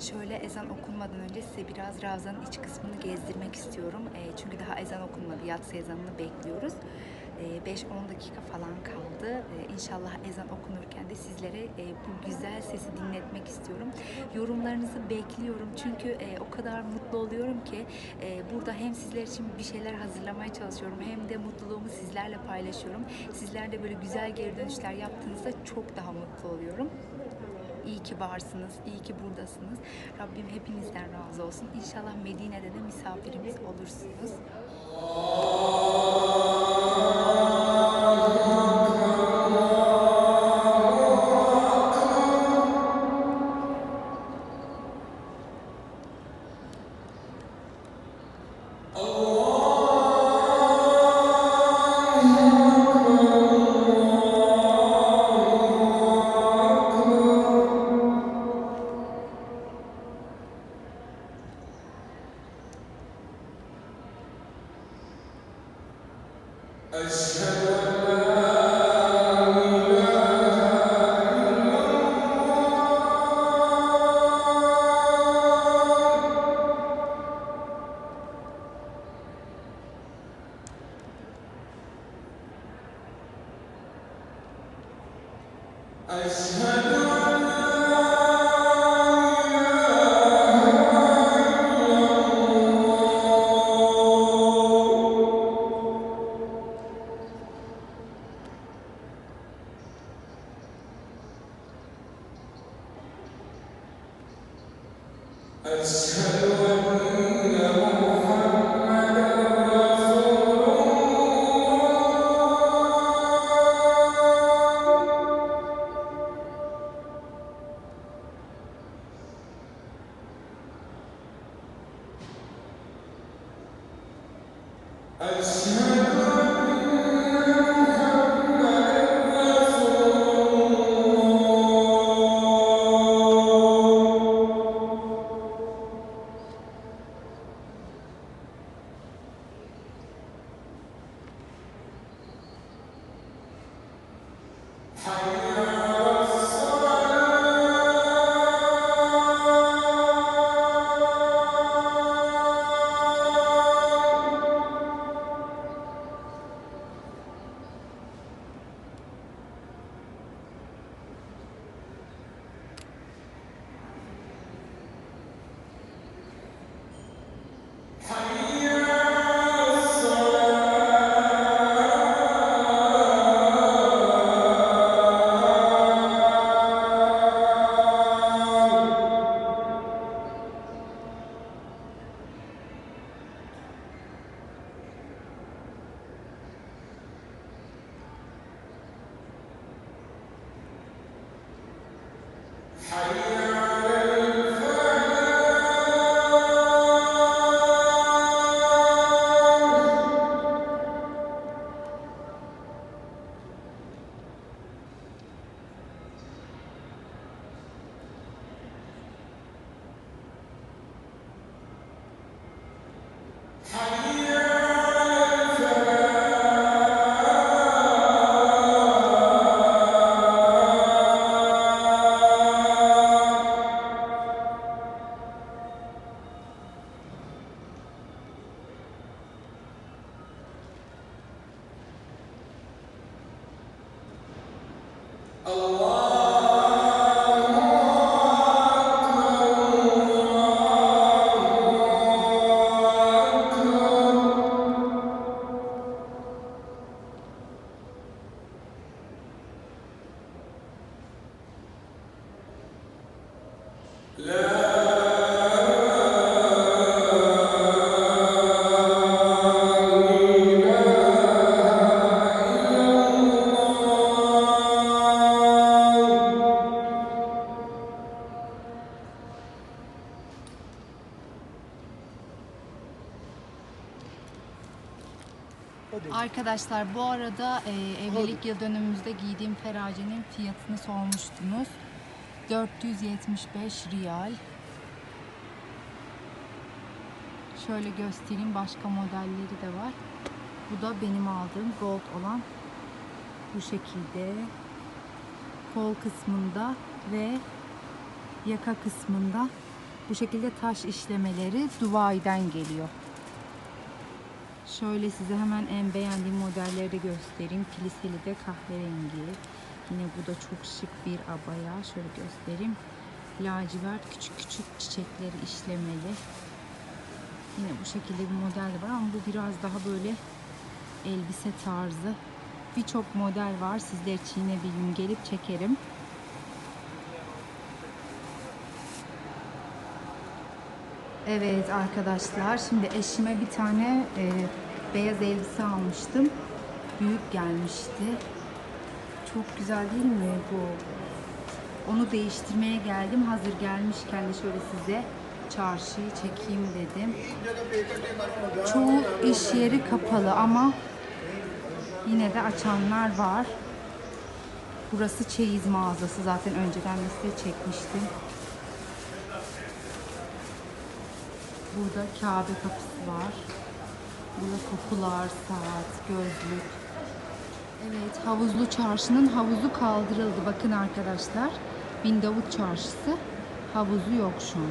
Şöyle ezan okunmadan önce size biraz Ravza'nın iç kısmını gezdirmek istiyorum. E, çünkü daha ezan okunmadı. Yatsı ezanını bekliyoruz. E, 5-10 dakika falan kaldı. E, inşallah ezan okunurken de sizlere e, bu güzel sesi dinletmek istiyorum. Yorumlarınızı bekliyorum. Çünkü e, o kadar mutlu oluyorum ki e, burada hem sizler için bir şeyler hazırlamaya çalışıyorum hem de mutluluğumu sizlerle paylaşıyorum. Sizler de böyle güzel geri dönüşler yaptığınızda çok daha mutlu oluyorum. İyi ki varsınız, iyi ki buradasınız. Rabbim hepinizden razı olsun. İnşallah Medine'de de misafirimiz olursunuz. I Kyrie Allah Arkadaşlar bu arada e, evlilik yıl dönümümüzde giydiğim feracenin fiyatını sormuştunuz. 475 riyal. Şöyle göstereyim başka modelleri de var. Bu da benim aldığım gold olan bu şekilde kol kısmında ve yaka kısmında Bu şekilde taş işlemeleri Dubai'den geliyor. Şöyle size hemen en beğendiğim modelleri de göstereyim. Kiliseli de kahverengi. Yine bu da çok şık bir abaya. Şöyle göstereyim. Lacivert küçük küçük çiçekleri işlemeli. Yine bu şekilde bir model var ama bu biraz daha böyle elbise tarzı. Birçok model var. Sizler için yine bir gün gelip çekerim. Evet arkadaşlar şimdi eşime bir tane e, beyaz elbise almıştım. Büyük gelmişti. Çok güzel değil mi bu? Onu değiştirmeye geldim. Hazır gelmişken de şöyle size çarşıyı çekeyim dedim. Çoğu iş yeri kapalı ama yine de açanlar var. Burası çeyiz mağazası. Zaten önceden de size çekmiştim. Burada Kabe kapısı var. Burada kokular, saat, gözlük. Evet, havuzlu çarşının havuzu kaldırıldı. Bakın arkadaşlar. Bin Davut çarşısı havuzu yok şu an.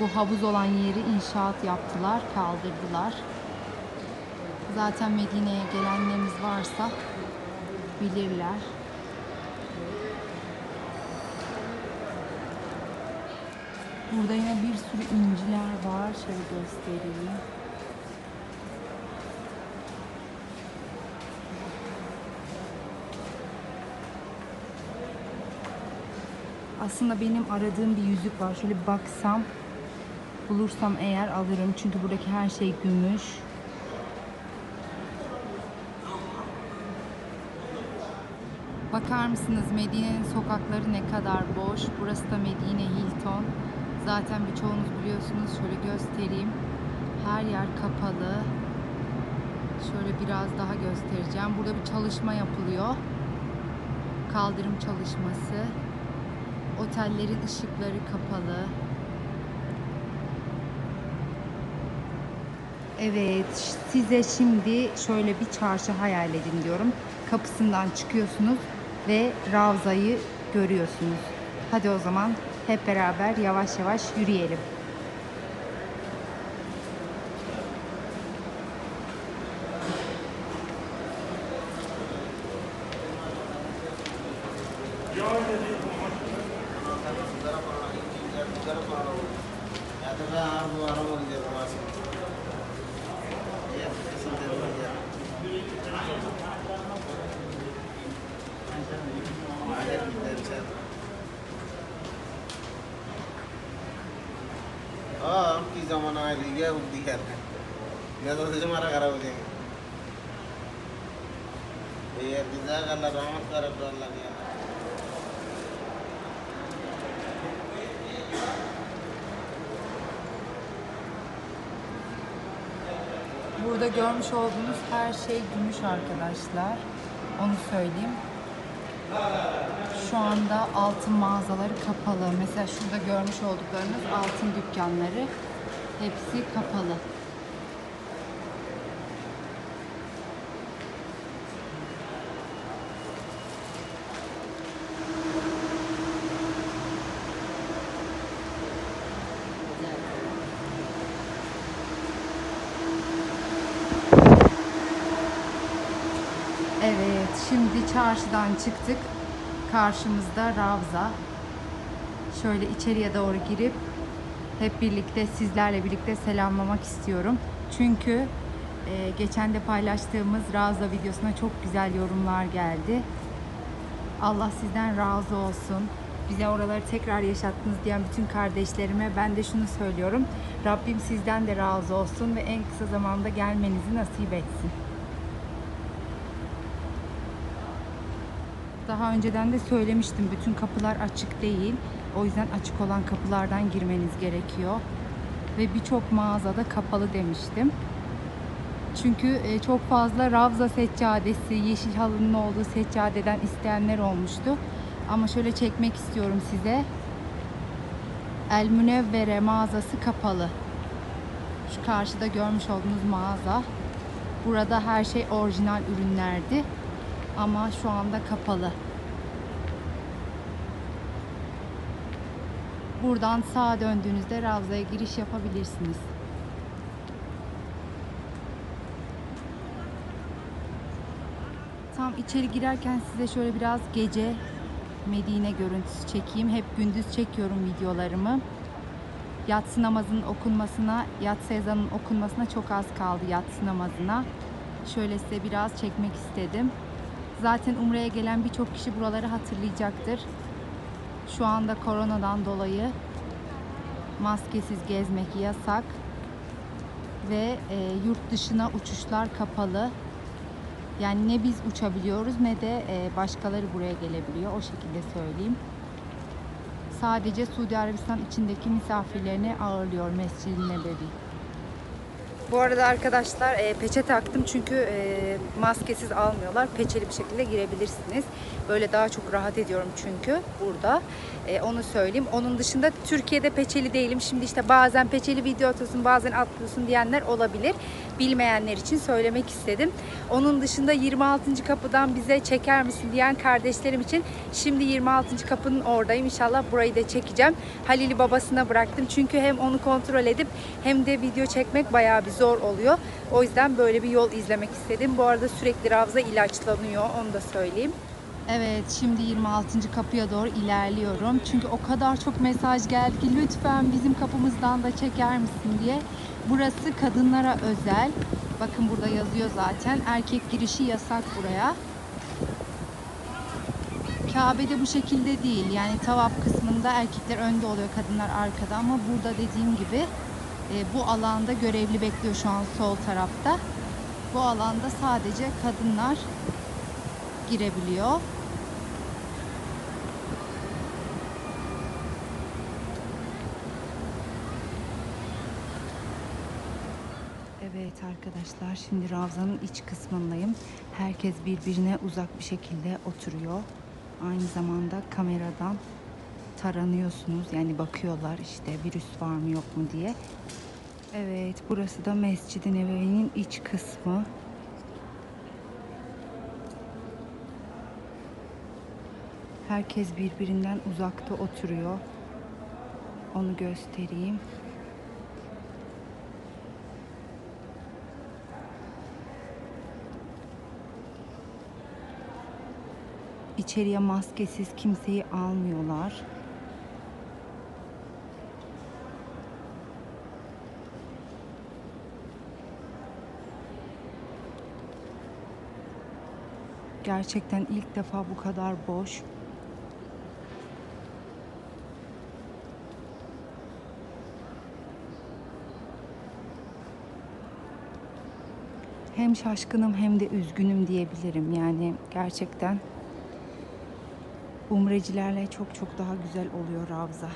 Bu havuz olan yeri inşaat yaptılar, kaldırdılar. Zaten Medine'ye gelenleriniz varsa bilirler. Burada yine bir sürü inciler var. Şöyle göstereyim. Aslında benim aradığım bir yüzük var. Şöyle baksam bulursam eğer alırım. Çünkü buradaki her şey gümüş. Bakar mısınız Medine'nin sokakları ne kadar boş. Burası da Medine Hilton. Zaten birçoğunuz biliyorsunuz. Şöyle göstereyim. Her yer kapalı. Şöyle biraz daha göstereceğim. Burada bir çalışma yapılıyor. Kaldırım çalışması. Otellerin ışıkları kapalı. Evet, size şimdi şöyle bir çarşı hayal edin diyorum. Kapısından çıkıyorsunuz ve Ravza'yı görüyorsunuz. Hadi o zaman hep beraber yavaş yavaş yürüyelim. Thank you. की जमाना है लिया वो दिखा था मैं तो सोचा हमारा खराब हो जाएंगे ये पिज्जा का अल्लाह रहमत कर रब अल्लाह के Burada görmüş olduğunuz her şey gümüş arkadaşlar. Onu söyleyeyim. Şu anda altın mağazaları kapalı. Mesela şurada görmüş olduklarınız altın dükkanları. Hepsi kapalı. Evet, şimdi çarşıdan çıktık. Karşımızda Ravza. Şöyle içeriye doğru girip hep birlikte sizlerle birlikte selamlamak istiyorum. Çünkü e, geçen de paylaştığımız Ravza videosuna çok güzel yorumlar geldi. Allah sizden razı olsun. Bize oraları tekrar yaşattınız diyen bütün kardeşlerime ben de şunu söylüyorum. Rabbim sizden de razı olsun ve en kısa zamanda gelmenizi nasip etsin. Daha önceden de söylemiştim bütün kapılar açık değil. O yüzden açık olan kapılardan girmeniz gerekiyor. Ve birçok mağazada kapalı demiştim. Çünkü e, çok fazla Ravza seccadesi, yeşil halının olduğu seccadeden isteyenler olmuştu. Ama şöyle çekmek istiyorum size. El Münevvere mağazası kapalı. Şu karşıda görmüş olduğunuz mağaza. Burada her şey orijinal ürünlerdi. Ama şu anda kapalı. Buradan sağa döndüğünüzde Ravza'ya giriş yapabilirsiniz. Tam içeri girerken size şöyle biraz gece Medine görüntüsü çekeyim. Hep gündüz çekiyorum videolarımı. Yatsı namazının okunmasına, yatsı ezanının okunmasına çok az kaldı yatsı namazına. Şöyle size biraz çekmek istedim. Zaten Umre'ye gelen birçok kişi buraları hatırlayacaktır. Şu anda koronadan dolayı maskesiz gezmek yasak ve e, yurt dışına uçuşlar kapalı. Yani ne biz uçabiliyoruz ne de e, başkaları buraya gelebiliyor. O şekilde söyleyeyim. Sadece Suudi Arabistan içindeki misafirlerini ağırlıyor Mescid-i Nebevi. Bu arada arkadaşlar e, peçe taktım çünkü e, maskesiz almıyorlar. Peçeli bir şekilde girebilirsiniz. Böyle daha çok rahat ediyorum çünkü burada. E, onu söyleyeyim. Onun dışında Türkiye'de peçeli değilim. Şimdi işte bazen peçeli video atıyorsun bazen atlıyorsun diyenler olabilir. Bilmeyenler için söylemek istedim. Onun dışında 26. kapıdan bize çeker misin diyen kardeşlerim için şimdi 26. kapının oradayım. İnşallah burayı da çekeceğim. Halil'i babasına bıraktım. Çünkü hem onu kontrol edip hem de video çekmek bayağı bir zor oluyor. O yüzden böyle bir yol izlemek istedim. Bu arada sürekli Ravza ilaçlanıyor. Onu da söyleyeyim. Evet şimdi 26. kapıya doğru ilerliyorum. Çünkü o kadar çok mesaj geldi ki lütfen bizim kapımızdan da çeker misin diye. Burası kadınlara özel. Bakın burada yazıyor zaten. Erkek girişi yasak buraya. Kabe'de bu şekilde değil. Yani tavaf kısmında erkekler önde oluyor, kadınlar arkada ama burada dediğim gibi e, bu alanda görevli bekliyor şu an sol tarafta. Bu alanda sadece kadınlar girebiliyor. Evet arkadaşlar şimdi Ravza'nın iç kısmındayım. Herkes birbirine uzak bir şekilde oturuyor. Aynı zamanda kameradan taranıyorsunuz. Yani bakıyorlar işte virüs var mı yok mu diye. Evet burası da Mescid-i Nebevi'nin iç kısmı. Herkes birbirinden uzakta oturuyor. Onu göstereyim. İçeriye maskesiz kimseyi almıyorlar. Gerçekten ilk defa bu kadar boş. Hem şaşkınım hem de üzgünüm diyebilirim. Yani gerçekten umrecilerle çok çok daha güzel oluyor Ravza.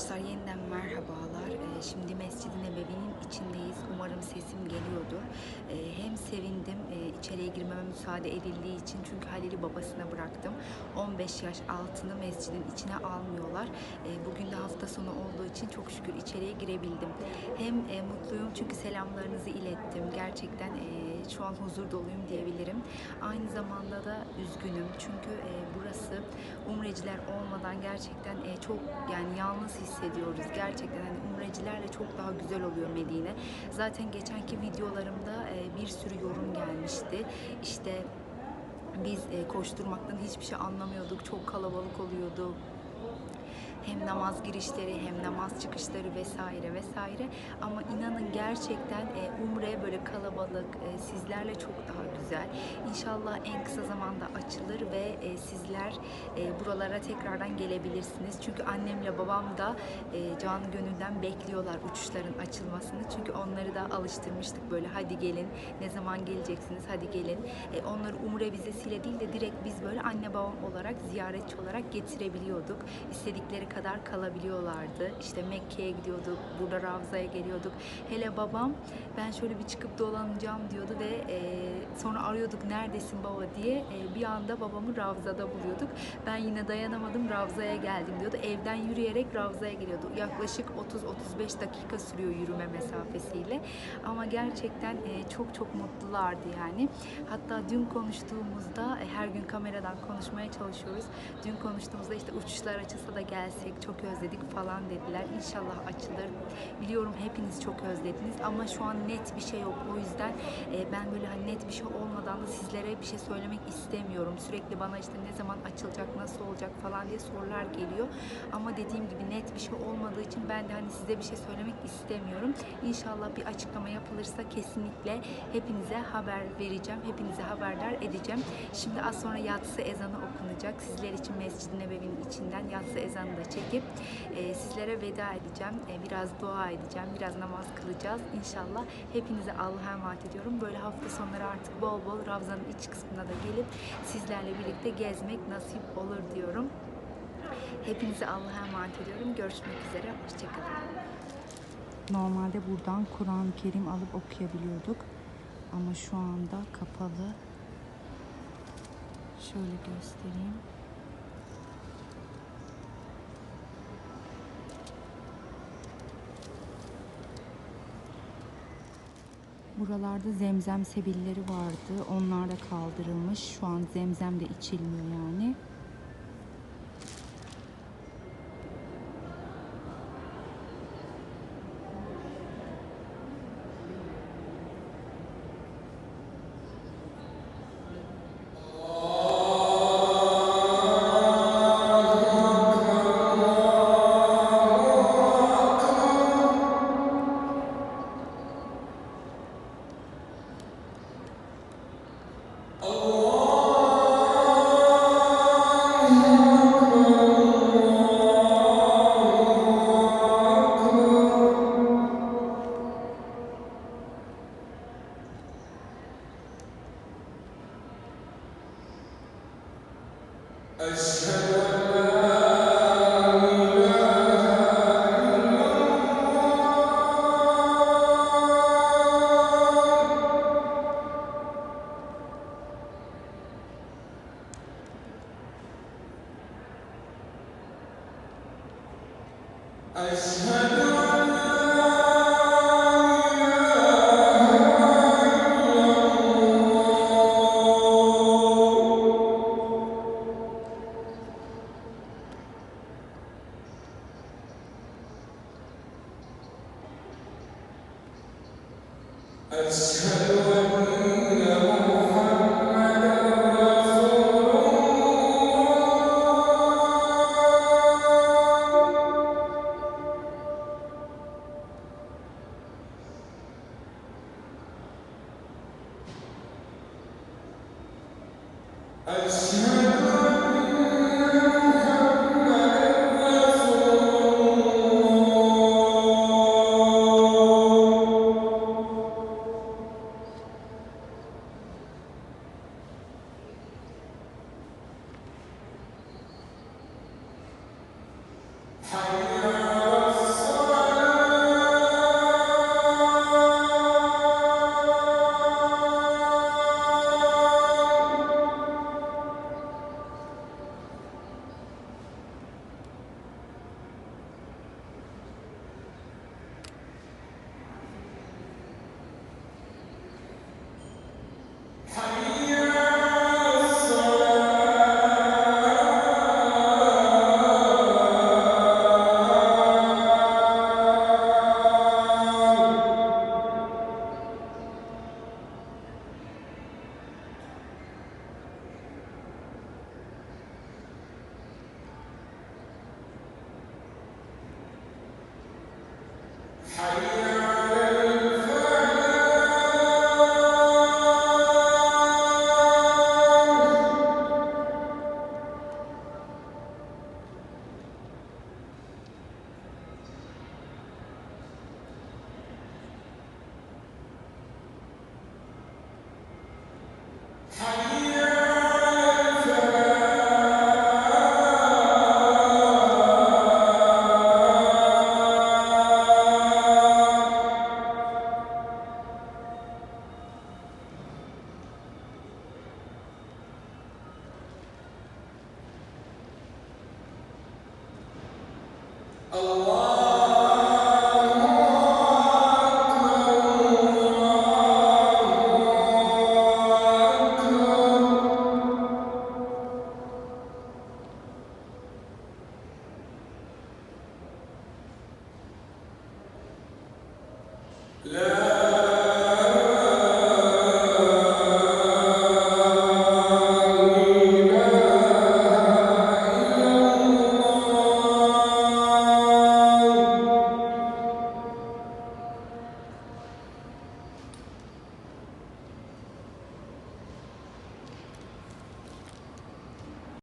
Arkadaşlar yeniden merhabalar. Ee, Şimdi Mescid-i Nebevi'nin içindeyiz. Umarım sesim geliyordur. Ee, Hem sevindim e, içeriye girmeme müsaade edildiği için çünkü Halil'i babasına bıraktım. 15 yaş altını mescidin içine almıyorlar. Ee, Bugün de hafta sonu olduğu için çok şükür içeriye girebildim. Hem e, mutluyum çünkü selamlarınızı ilettim. Gerçekten e, şu an huzur doluyum diyebilirim. Aynı zamanda da üzgünüm çünkü burası umreciler olmadan gerçekten çok yani yalnız hissediyoruz. Gerçekten hani umrecilerle çok daha güzel oluyor Medine. Zaten geçenki videolarımda e, bir sürü yorum gelmişti. İşte biz e, koşturmaktan hiçbir şey anlamıyorduk. Çok kalabalık oluyordu hem namaz girişleri hem namaz çıkışları vesaire vesaire. Ama inanın gerçekten e, umre böyle kalabalık e, sizlerle çok daha güzel. İnşallah en kısa zamanda açılır ve e, sizler e, buralara tekrardan gelebilirsiniz. Çünkü annemle babam da e, canı gönülden bekliyorlar uçuşların açılmasını. Çünkü onları da alıştırmıştık böyle hadi gelin ne zaman geleceksiniz hadi gelin. E, onları umre vizesiyle değil de direkt biz böyle anne babam olarak ziyaretçi olarak getirebiliyorduk. İstedikleri kadar kalabiliyorlardı. İşte Mekke'ye gidiyorduk, burada Ravza'ya geliyorduk. Hele babam ben şöyle bir çıkıp dolanacağım diyordu ve e, sonra arıyorduk neredesin baba diye. E, bir anda babamı Ravza'da buluyorduk. Ben yine dayanamadım Ravza'ya geldim diyordu. Evden yürüyerek Ravza'ya geliyordu. Yaklaşık 30-35 dakika sürüyor yürüme mesafesiyle. Ama gerçekten e, çok çok mutlulardı yani. Hatta dün konuştuğumuzda e, her gün kameradan konuşmaya çalışıyoruz. Dün konuştuğumuzda işte uçuşlar açılsa da gelsek çok özledik falan dediler. İnşallah açılır. Biliyorum hepiniz çok özlediniz ama şu an net bir şey yok. O yüzden e, ben böyle hani net bir şey olmadan da sizlere bir şey söylemek istemiyorum. Sürekli bana işte ne zaman açılacak, nasıl olacak falan diye sorular geliyor. Ama dediğim gibi net bir şey olmadığı için ben de hani size bir şey söylemek istemiyorum. İnşallah bir açıklama yapılırsa kesinlikle hepinize haber vereceğim. Hepinize haberdar edeceğim. Şimdi az sonra yatsı ezanı okunacak. Sizler için Mescid-i Nebevi'nin içinden yatsı ezanı da çekip e, sizlere veda edeceğim. E, biraz dua edeceğim. Biraz namaz kılacağız. İnşallah hepinize Allah'a emanet ediyorum. Böyle hafta sonları artık bol bol Ravza'nın iç kısmına da gelip sizlerle birlikte gezmek nasip olur diyorum. Hepinize Allah'a emanet ediyorum. Görüşmek üzere. Hoşçakalın. Normalde buradan Kur'an-ı Kerim alıp okuyabiliyorduk. Ama şu anda kapalı. Şöyle göstereyim. Buralarda zemzem sebilleri vardı. Onlar da kaldırılmış. Şu an zemzem de içilmiyor yani. Oh. I shall I see.